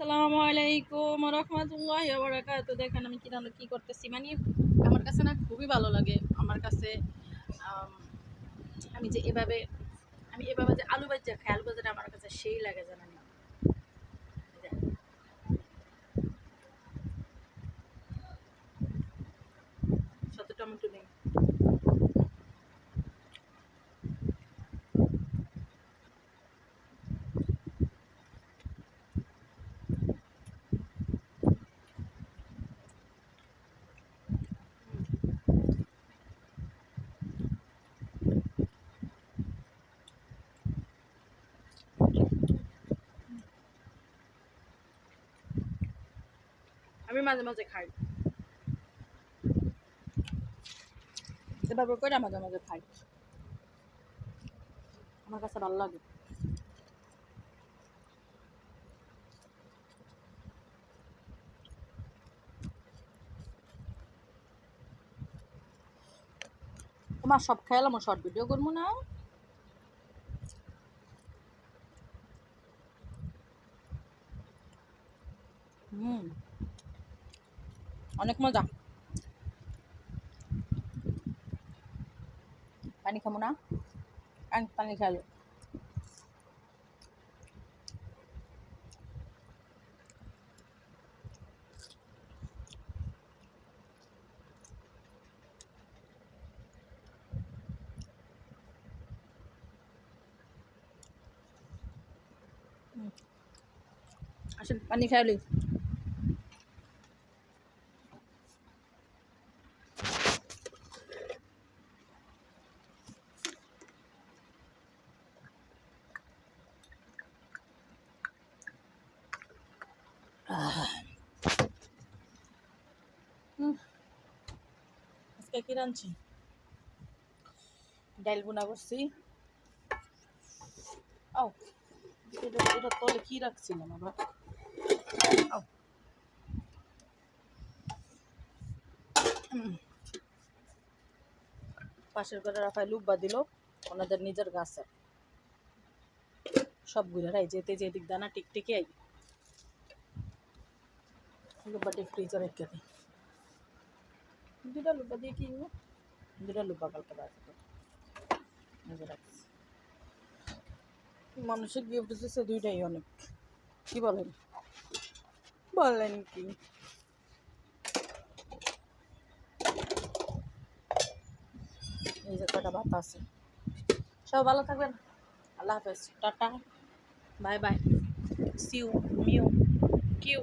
আসসালামু আলাইকুম রহমতুল্লাহ বারাকাতু দেখেন আমি কি কি করতেছি। মানে আমার কাছে না খুবই ভালো লাগে। আমার কাছে, আমি যে এভাবে, আমি এভাবে যে আলু ভাজা খাই, আলু ভাজাটা আমার কাছে সেই লাগে জানেন সাথে টমেটো নেই আমি মাঝে মাঝে খাই। এভাবে করে মাঝে মাঝে খাই। আমার কাছে ভালো লাগে। তোমার সব খেয়াল, আমার শর্ট ভিডিও করব না। হুম। অনেক মজা। পানি খাব না। পানি খালো আসেন পানি খাইলি আজকে কি রাঁধছি? ডাইল বোনা করছি। আও, এটা এটা তলে কি রাখছিলাম আবার। পাশের ঘরে রাফাই লুব্বা দিল, ওনাদের নিজের গাছে। সবগুলো রাই যেতে যেদিক দানা টিকটিকে আই লুব্বাটি ফ্রিজে রেখে দিই দুটা লুব্বা দিয়ে কি হব? দুটা লুব্বা কালকে নিজে রাখছি। মানুষের গিফট দিচ্ছে দুইটাই অনেক। কি বলেন? বলেন কি? এই যে কটা ভাত আছে। সব ভালো থাকবেন। আল্লাহ হাফেজ। টাটা। Bye bye. সিউ মিউ। কিউ